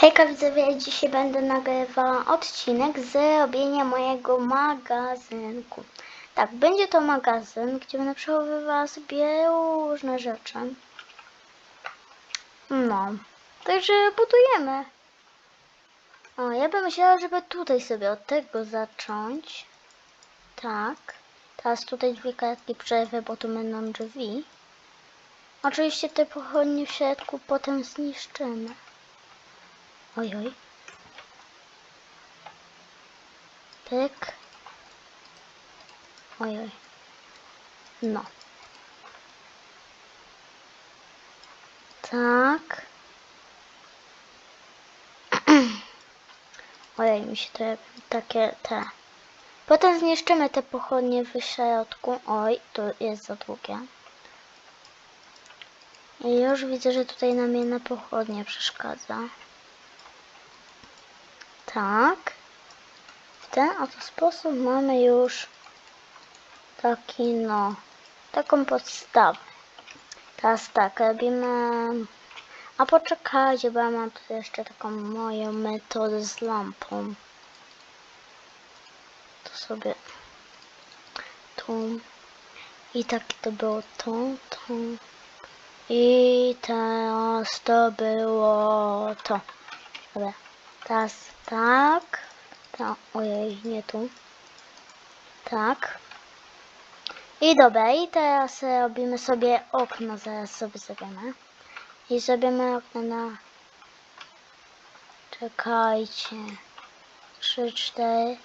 Hejka widzowie, dzisiaj będę nagrywała odcinek z robienia mojego magazynku. Tak, będzie to magazyn, gdzie będę przechowywała sobie różne rzeczy. No, także budujemy. O, ja bym myślała, żeby tutaj sobie od tego zacząć. Tak. Teraz tutaj dwie kartki przerwy, bo tu będą drzwi. Oczywiście te pochodnie w środku potem zniszczymy. Oj, oj. Pyk. Oj, oj. No. Tak. Ojej, mi się te takie te. Potem zniszczymy te pochodnie w środku. Oj, tu jest za długie. I już widzę, że tutaj nam jedna pochodnia przeszkadza. Tak. W ten oto sposób mamy już taki, no, taką podstawę. Teraz tak, robimy... A poczekajcie, bo ja mam tu jeszcze taką moją metodę z lampą. To sobie tu. I tak to było tu, tu. I teraz to było to. Dobra. Teraz tak. Tak. Ojej, nie tu. Tak. I dobra, i teraz robimy sobie okno, zaraz sobie zrobimy. I zrobimy okno na... Czekajcie. Trzy, cztery.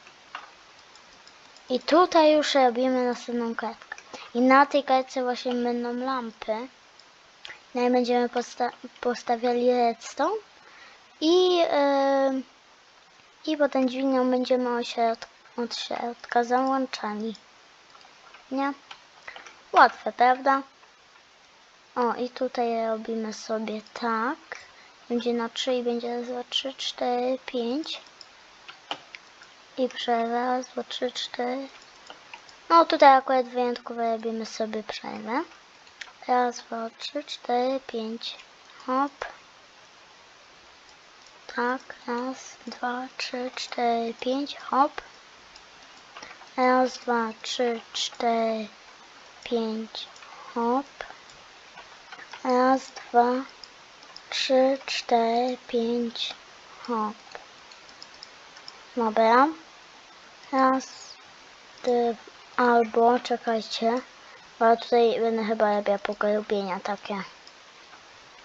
I tutaj już robimy następną kartkę. I na tej kartce właśnie będą lampy. No i będziemy posta postawiali redstone. I, yy, I potem dźwignią będziemy od środka, od środka załączani. Nie? Łatwe, prawda? O, i tutaj robimy sobie tak. Będzie na 3 i będzie raz, dwa, trzy, cztery, pięć. I przerwa, raz, dwa, trzy, cztery. No tutaj akurat wyjątkowo robimy sobie przerwę. Raz, dwa, trzy, cztery, pięć. Hop. Tak, raz, dwa, trzy, cztery, pięć, hop. Raz, dwa, trzy, cztery, pięć, hop. Raz, dwa, trzy, cztery, pięć, hop. Dobra. Raz, dwa, albo czekajcie, bo tutaj będę chyba robiła pogrubienia takie.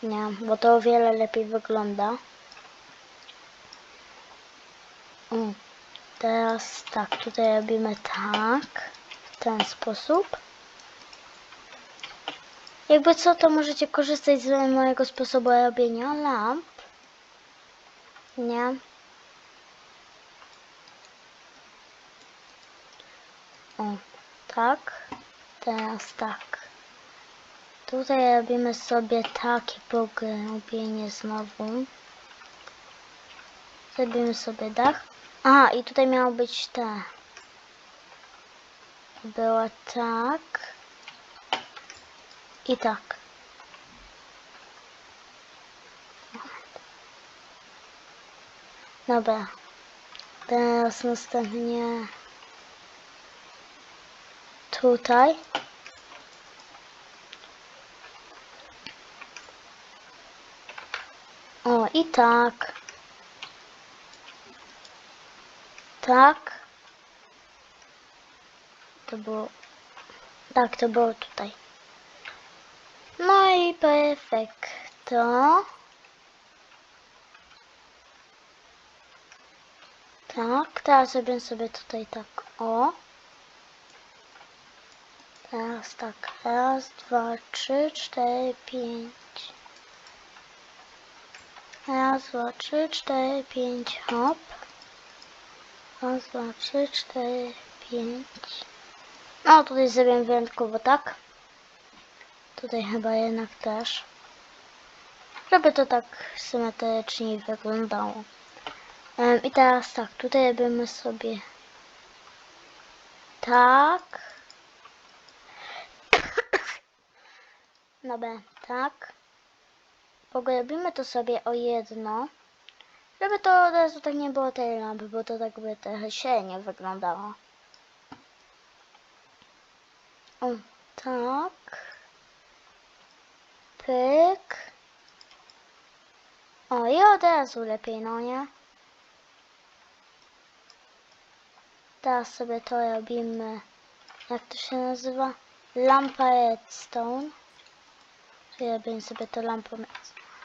Nie, bo to o wiele lepiej wygląda. O, teraz tak, tutaj robimy tak, w ten sposób. Jakby co, to możecie korzystać z mojego sposobu robienia lamp. Nie. O, tak. Teraz tak. Tutaj robimy sobie takie pogrubienie znowu. Zrobimy sobie dach. Aha, i tutaj miało być te. Była tak. I tak. Dobra. Teraz następnie tutaj. O, i tak. Tak. To było... Tak, to było tutaj. No i perfekto. Tak, teraz zrobię sobie tutaj tak, o. Teraz tak, raz, dwa, trzy, cztery, pięć. Raz, dwa, trzy, cztery, pięć, hop. Raz, dwa, trzy, cztery, pięć. No, tutaj zrobię wyjątkowo tak. Tutaj chyba jednak też. Żeby to tak symetrycznie wyglądało. Em, I teraz tak, tutaj robimy sobie tak. Dobra, tak. Pogrobimy to sobie o jedno. Żeby to od razu tak nie było tej lampy, bo to tak by trochę średnio wyglądało. O, tak. Pyk. O, i od razu lepiej, no nie? Teraz sobie to robimy, jak to się nazywa? Lampa redstone. Ja bym sobie to lampą.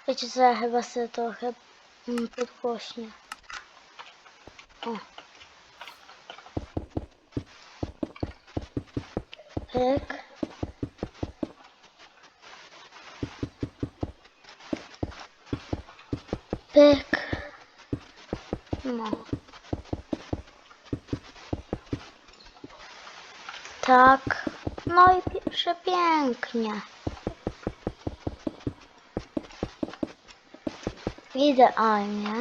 Wiecie co, ja chyba sobie trochę mm, podgłośnie. O. Pyk. Pyk. No. Tak. No i pierwsze Idealnie.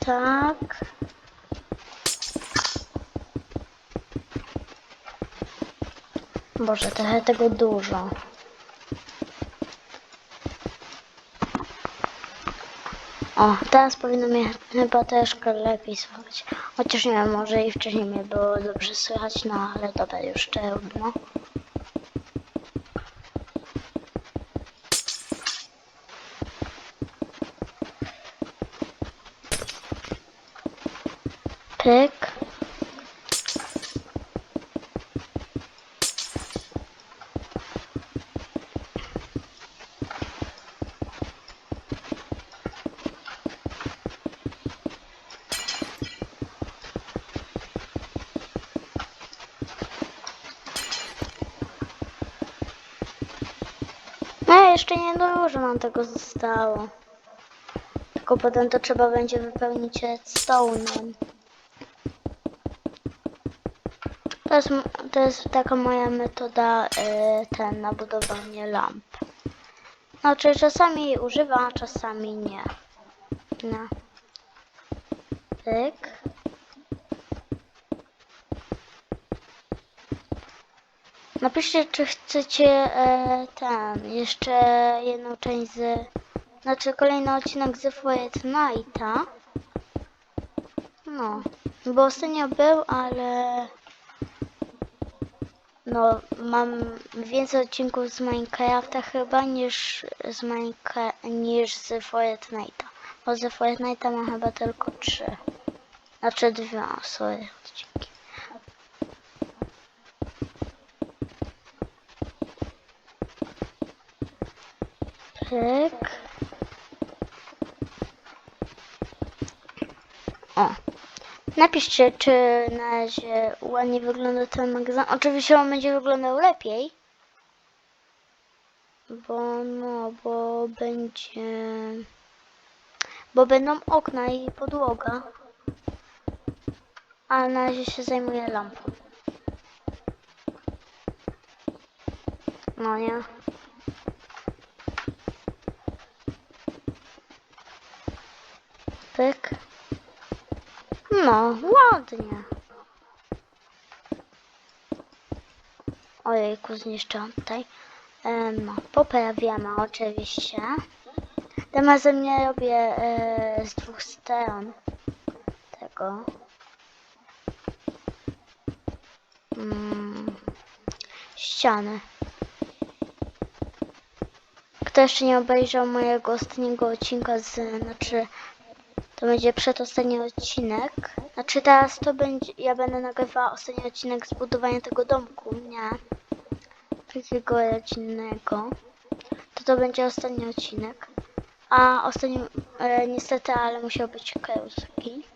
Tak. Boże, trochę tego dużo. O, teraz powinno mnie chyba troszkę lepiej słychać. Chociaż nie wiem, może i wcześniej mnie było dobrze słychać, no ale dobra, już trudno. Pyk. No jeszcze nie dużo nam tego zostało. Tylko potem to trzeba będzie wypełnić redstone'em. To jest, to jest taka moja metoda y, ten na budowanie lamp. Znaczy czasami jej używam, a czasami nie. No. Pyk. Napiszcie, czy chcecie e, ten, jeszcze jedną część z, znaczy kolejny odcinek z Fortnite'a. No, bo ostatnio był, ale no, mam więcej odcinków z Minecrafta chyba niż z Minecra niż z Fortnite'a. Bo z Fortnite'a mam chyba tylko trzy. Znaczy dwa, sorry, odcinki. Pyk. O. Napiszcie, czy na razie ładnie wygląda ten magazyn. Oczywiście on będzie wyglądał lepiej. Bo no, bo będzie... Bo będą okna i podłoga. A na razie się zajmuję lampą. No nie. Pyk. No, ładnie. Ojejku, zniszczyłam tutaj. No, poprawiamy oczywiście. Tym razem nie robię e, z dwóch stron tego. Mm, ściany. Kto jeszcze nie obejrzał mojego ostatniego odcinka z, znaczy to będzie przedostatni odcinek. Znaczy teraz to będzie, ja będę nagrywała ostatni odcinek z budowania tego domku, nie? Takiego rodzinnego. To to będzie ostatni odcinek. A ostatni, e, niestety, ale musiał być kruski.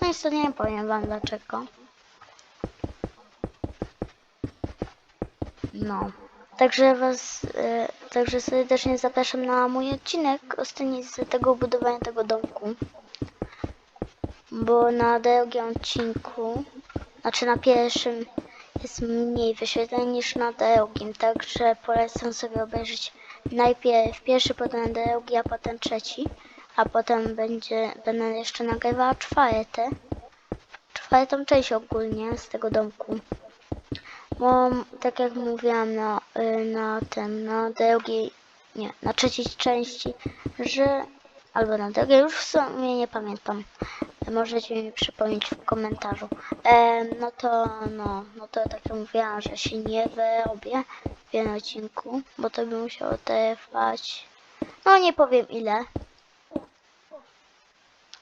No niestety nie powiem wam dlaczego. No. Także was, e, także serdecznie zapraszam na mój odcinek ostatni z tego budowania tego domku. Bo na drugim odcinku, znaczy na pierwszym jest mniej wyświetleń niż na drugim, także polecam sobie obejrzeć najpierw pierwszy, potem drugi, a potem trzeci, a potem będzie, będę jeszcze nagrywała czwarte, czwartą część ogólnie z tego domku. Bo tak jak mówiłam na, y, na tym, na drugiej, nie, na trzeciej części, że Albo na drugie, już w sumie nie pamiętam. Możecie mi przypomnieć w komentarzu. E, no to, no, no to tak jak mówiłam, że się nie wyrobię w jednym odcinku, bo to by musiało trwać, no nie powiem ile.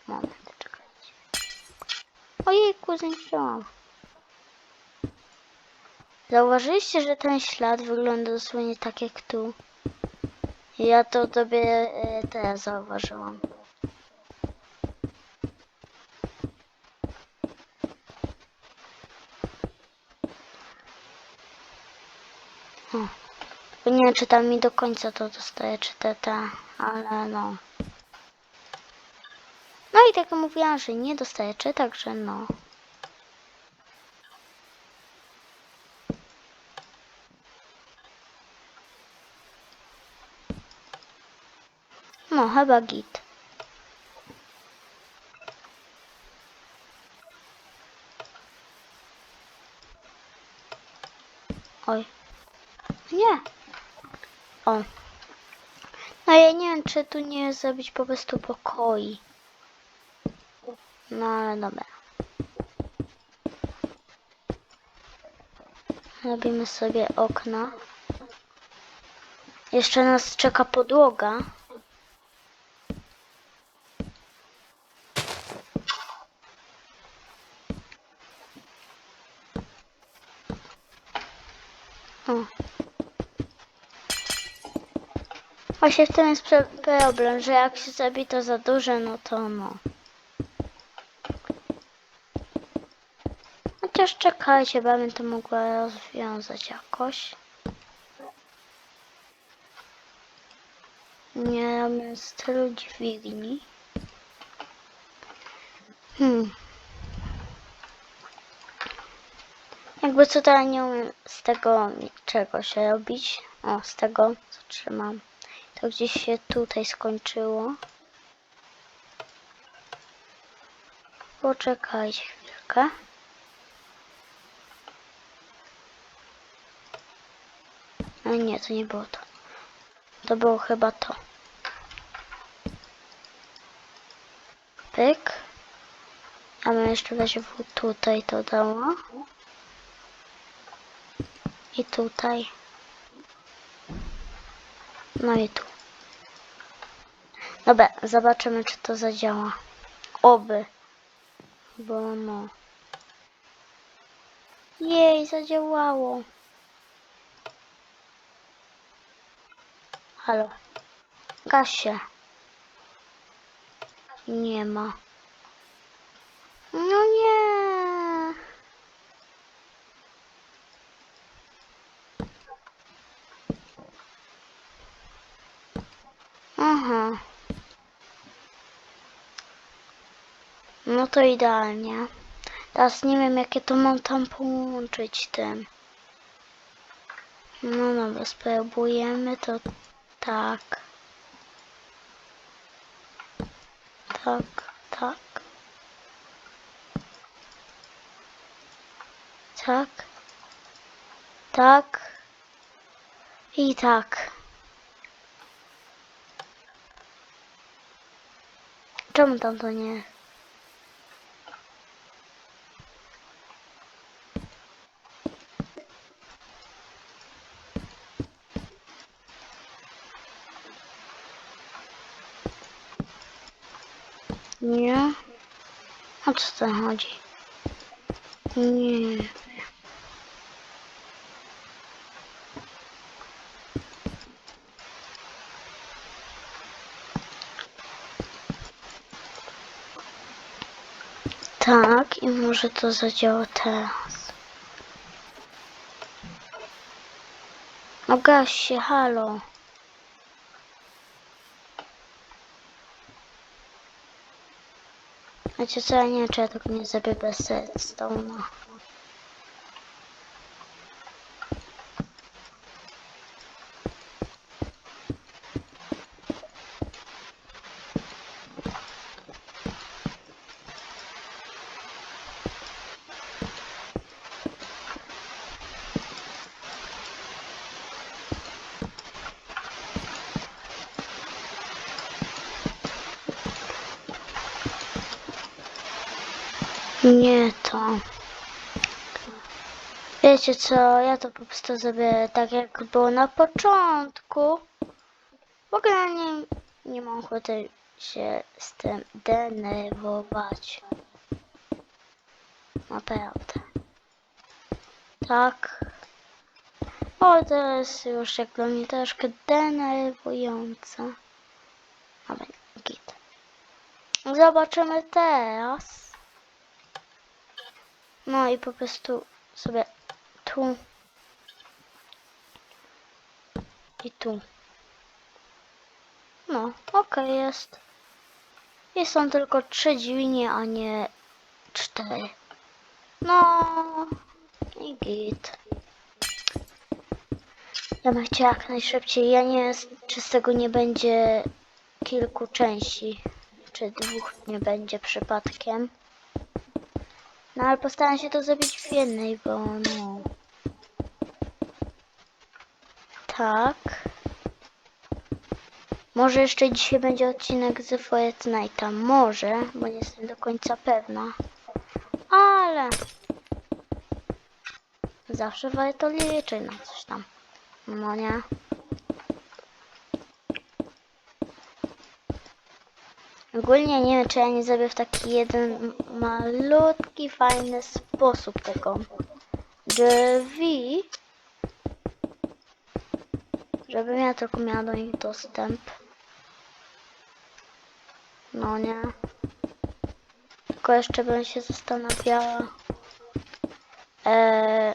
Moment, czekajcie. Ojejku, zniszczyłam. Zauważyliście, że ten ślad wygląda dosłownie tak jak tu? Ja to tobie e, teraz zauważyłam. Nie wiem, czy tam mi do końca to dostaje, czy te, te, ale no. No i tak mówiłam, że nie dostaje, czy także no. No, Oj. Nie. O. No ja nie wiem, czy tu nie zrobić po prostu pokoi. No ale dobra. Robimy sobie okna. Jeszcze nas czeka podłoga. Właśnie w tym jest problem, że jak się zrobi to za duże, no to no. Chociaż czekajcie, bo bym to mogła rozwiązać jakoś. Nie robię stylu dźwigni. Hmm. Jakby co ja nie umiem z tego czegoś robić. O, z tego co trzymam. To gdzieś się tutaj skończyło. Poczekajcie chwilkę. A nie, to nie było to. To było chyba to. Pyk. A bym jeszcze weź w- tutaj to dała. I tutaj. No i tu. Dobra, zobaczymy czy to zadziała. Oby. Bo no. Jej, zadziałało. Halo. Gaś się. Nie ma. No nie. Aha. No to idealnie. Teraz nie wiem, jakie to mam tam połączyć tym. No dobra, spróbujemy to tak. Tak, tak. Tak. Tak. I tak. Czemu tam to nie? Nie? O co to chodzi? Nie. Tak, i może to zadziała teraz. No gaś się, halo. Wiecie co, ja nie wiem, czy ja tego nie zrobię bez redstone'a. Nie to. Wiecie co, ja to po prostu zrobię tak jak było na początku. W ogóle nie, nie mam ochoty się z tym denerwować. Naprawdę. Tak. O, to jest już jak dla mnie troszkę denerwujące. Ale git. Zobaczymy teraz. No i po prostu sobie tu i tu. No, okej jest. I są tylko trzy dźwignie, a nie cztery. No i git. Ja bym chciała jak najszybciej. Ja nie czy z tego nie będzie kilku części, czy dwóch nie będzie przypadkiem. No ale postaram się to zrobić w jednej, bo no. Tak. Może jeszcze dzisiaj będzie odcinek z Forest Nighta. Może, bo nie jestem do końca pewna. Ale zawsze warto liczyć na coś tam. No nie? Ogólnie nie wiem, czy ja nie zrobię w taki jeden malutki, fajny sposób tego drzwi, żebym ja tylko miała do nich dostęp. No nie. Tylko jeszcze bym się zastanawiała, e,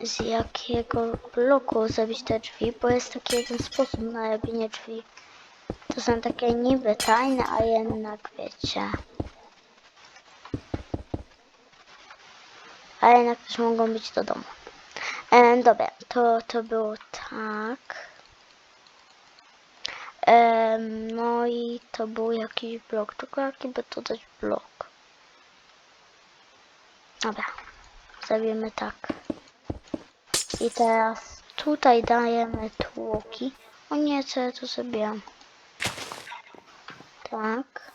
z jakiego bloku zrobić te drzwi, bo jest taki jeden sposób na robienie drzwi. To są takie niby tajne, a jednak wiecie. A jednak też mogą być do domu. E, dobra, to, to było tak. E, no i to był jakiś blok. Tylko jaki by to dać blok? Dobra, zrobimy tak. I teraz tutaj dajemy tłoki. O nie, co ja tu zrobiłam? Tak.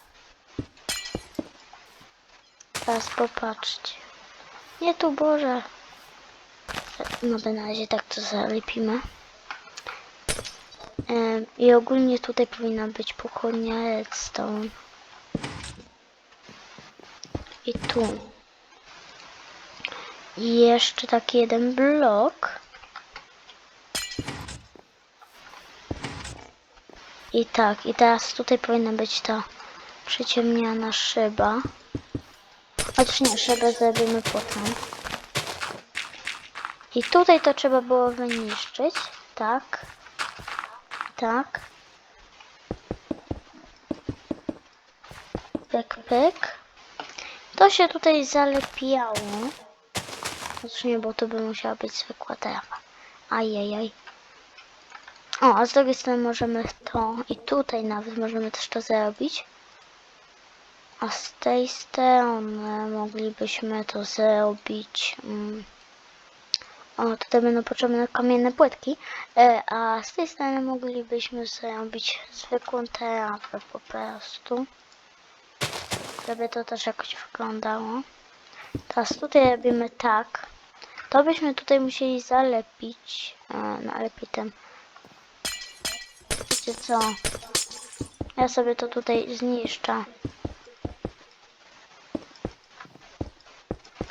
Teraz popatrzcie. Nie tu Boże. No na razie tak to zalepimy. Em, I ogólnie tutaj powinna być pochodnia redstone. I tu. I jeszcze taki jeden blok. I tak, i teraz tutaj powinna być ta przyciemniana szyba. Chociaż nie, szybę zrobimy potem. I tutaj to trzeba było wyniszczyć. Tak. Tak. Pyk, pyk. To się tutaj zalepiało. Chociaż nie, bo to by musiała być zwykła trawa. Ajajaj. O, a z drugiej strony możemy to i tutaj nawet możemy też to zrobić. A z tej strony moglibyśmy to zrobić. Mm. O, tutaj będą potrzebne kamienne płytki. E, a z tej strony moglibyśmy zrobić zwykłą trawę po prostu. Żeby to też jakoś wyglądało. Teraz tutaj robimy tak. To byśmy tutaj musieli zalepić. E, no lepiej ten. Wiecie co? Ja sobie to tutaj zniszczę.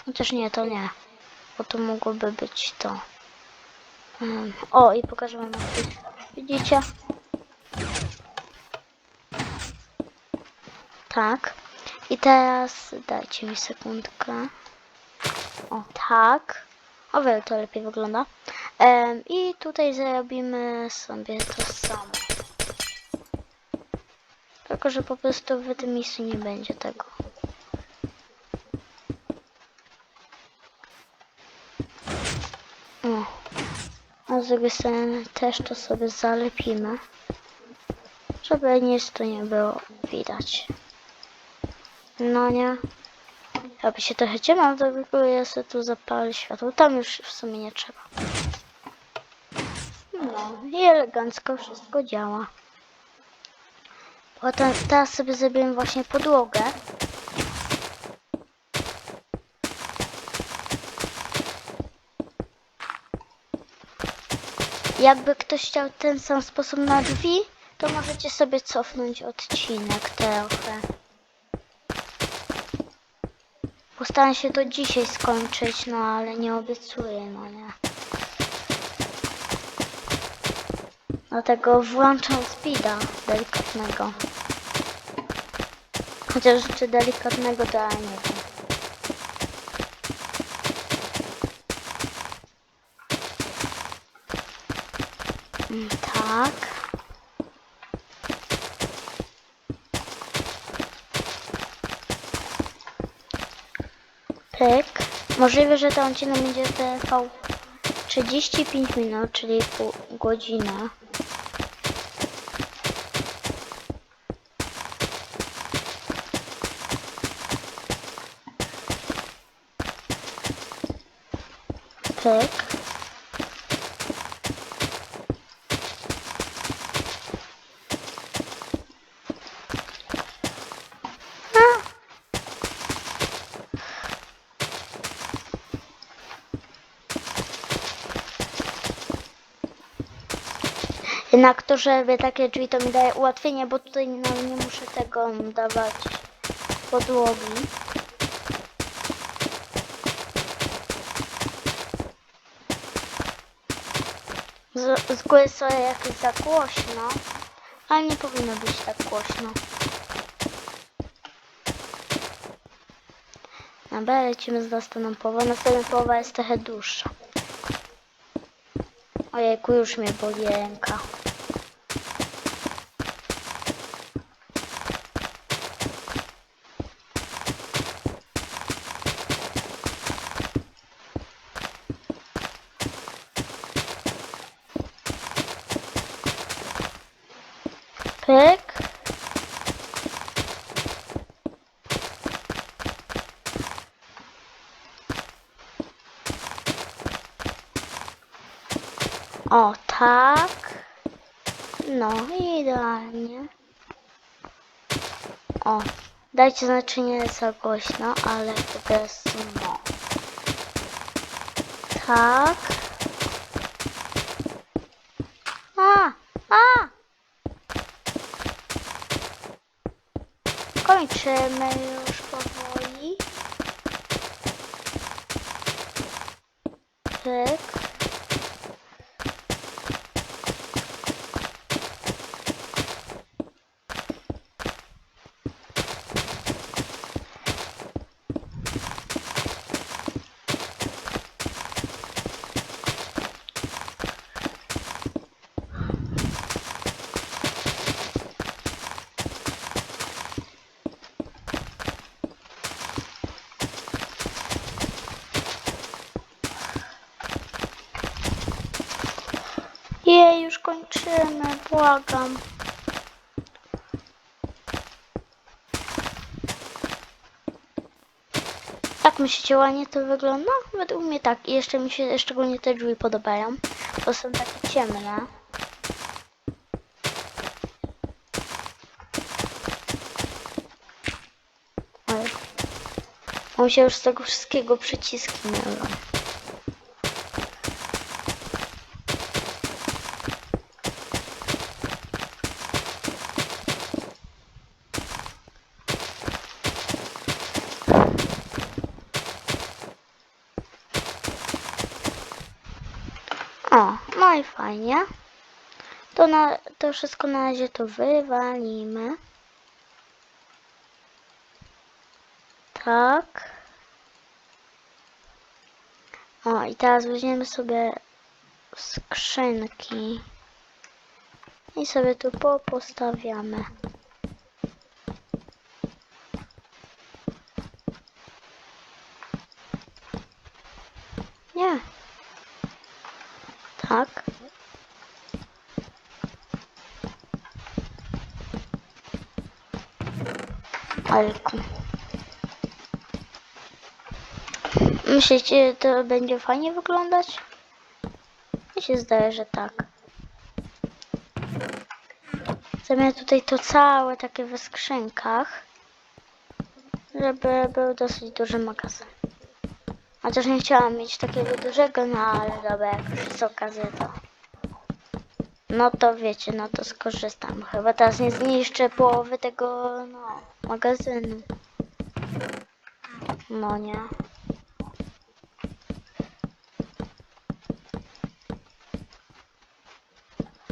Chociaż nie, to nie. Bo to mogłoby być to. Em, o, i pokażę wam. Widzicie? Tak. I teraz dajcie mi sekundkę. O, tak. O wiele to lepiej wygląda. Em, I tutaj zrobimy sobie to samo. Tylko, że po prostu w tym miejscu nie będzie tego. O. A z drugiej strony też to sobie zalepimy. Żeby nic tu nie było widać. No nie. Jakby się trochę ciemno, tylko ja sobie tu zapalę światło. Tam już w sumie nie trzeba. No i elegancko wszystko działa. Potem teraz sobie zrobiłem właśnie podłogę. Jakby ktoś chciał ten sam sposób na drzwi, to możecie sobie cofnąć odcinek trochę. Postaram się to dzisiaj skończyć, no ale nie obiecuję, no nie. Dlatego włączam speeda delikatnego. Chociaż czy delikatnego to ja nie wiem. Mm, Tak. Pyk. Możliwe, że ten odcinek będzie trwał 35 minut, czyli pół godzina. Pyk. A. Jednak to, żeby takie drzwi to mi daje ułatwienie, bo tutaj no, nie muszę tego dawać podłogi. Z, z góry sobie jak jest za głośno, ale nie powinno być tak głośno. Dobra, lecimy z następną połową. Następna połowa jest trochę dłuższa. Ojejku, już mnie boli ręka. Pyk. O, tak. No, idealnie. O, dajcie znaczenie za głośno, ale po prostu no. Tak. A, a! Kończymy już powoli. Pyk. Jej, już błagam. Jak myślicie, ładnie to wygląda? Według mnie tak. I jeszcze mi się szczególnie te drzwi podobają, bo są takie ciemne. Oj. Mu się już z tego wszystkiego przyciski mylą. O, no i fajnie. To, na, to wszystko na razie to wywalimy. Tak. O, i teraz weźmiemy sobie skrzynki. I sobie tu po postawiamy. Nie. Tak. Ojku. Myślicie, to będzie fajnie wyglądać? Mi się zdaje, że tak. Zamiast tutaj to całe takie w skrzynkach, żeby był dosyć duży magazyn. Chociaż nie chciałam mieć takiego dużego, no ale dobra, jak już jest okazja, to No to wiecie, no to skorzystam. Chyba teraz nie zniszczę połowy tego, no, magazynu. No nie.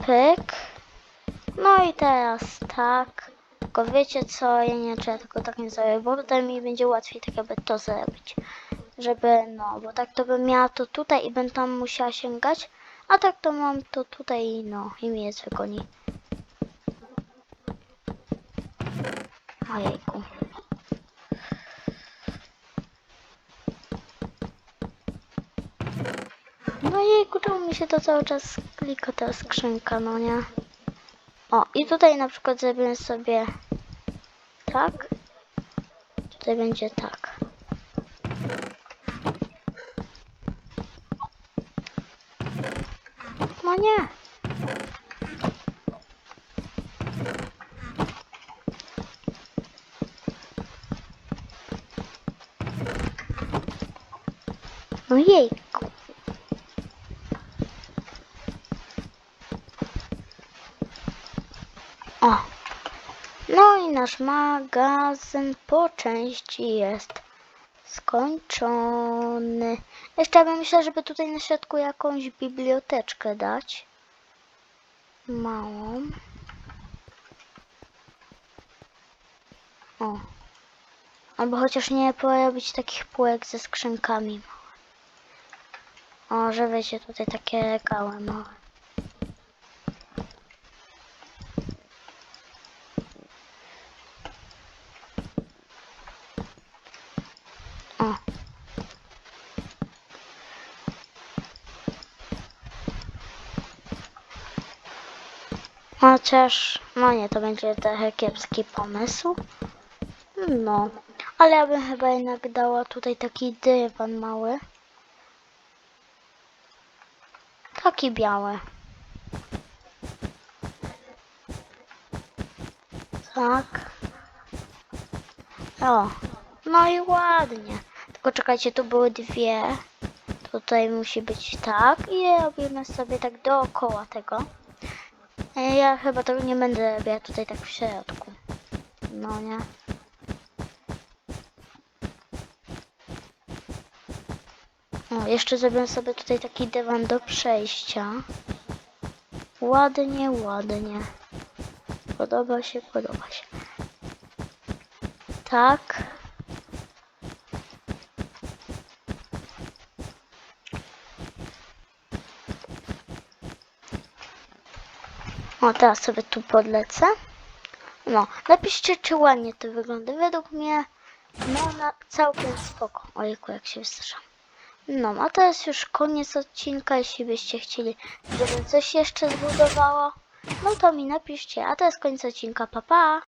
Pyk. No i teraz tak. Tylko wiecie co, ja nie ja tylko tak nie zrobię, bo potem mi będzie łatwiej tak jakby to zrobić. Żeby, no, bo tak to bym miała to tutaj i bym tam musiała sięgać, a tak to mam to tutaj, no, i mnie jest wygoni. Ojejku. No jejku, czemu mi się to cały czas klika ta skrzynka, no nie? O, i tutaj na przykład zrobimy sobie tak. Tutaj będzie tak. No nie. No jejku. O. No i nasz magazyn po części jest skończony. Jeszcze bym myślała, żeby tutaj na środku jakąś biblioteczkę dać. Małą. O. Albo chociaż nie porobić takich półek ze skrzynkami. O, że wiecie, tutaj takie regały małe. O. Chociaż, no nie, to będzie trochę kiepski pomysł. No, ale ja bym chyba jednak dała tutaj taki dywan mały. Taki biały. Tak. O, no i ładnie. Tylko czekajcie, tu były dwie. Tutaj musi być tak i robimy sobie tak dookoła tego. E, Ja chyba tego nie będę robiła tutaj tak w środku. No nie. O, jeszcze zrobię sobie tutaj taki dywan do przejścia. Ładnie, ładnie. Podoba się, podoba się. Tak. O, teraz sobie tu podlecę. No, napiszcie, czy ładnie to wygląda. Według mnie, no, na całkiem spoko. Ojku, jak się wystraszam. No, a to jest już koniec odcinka. Jeśli byście chcieli, żebym coś jeszcze zbudowało, no to mi napiszcie. A to jest koniec odcinka. Pa, pa!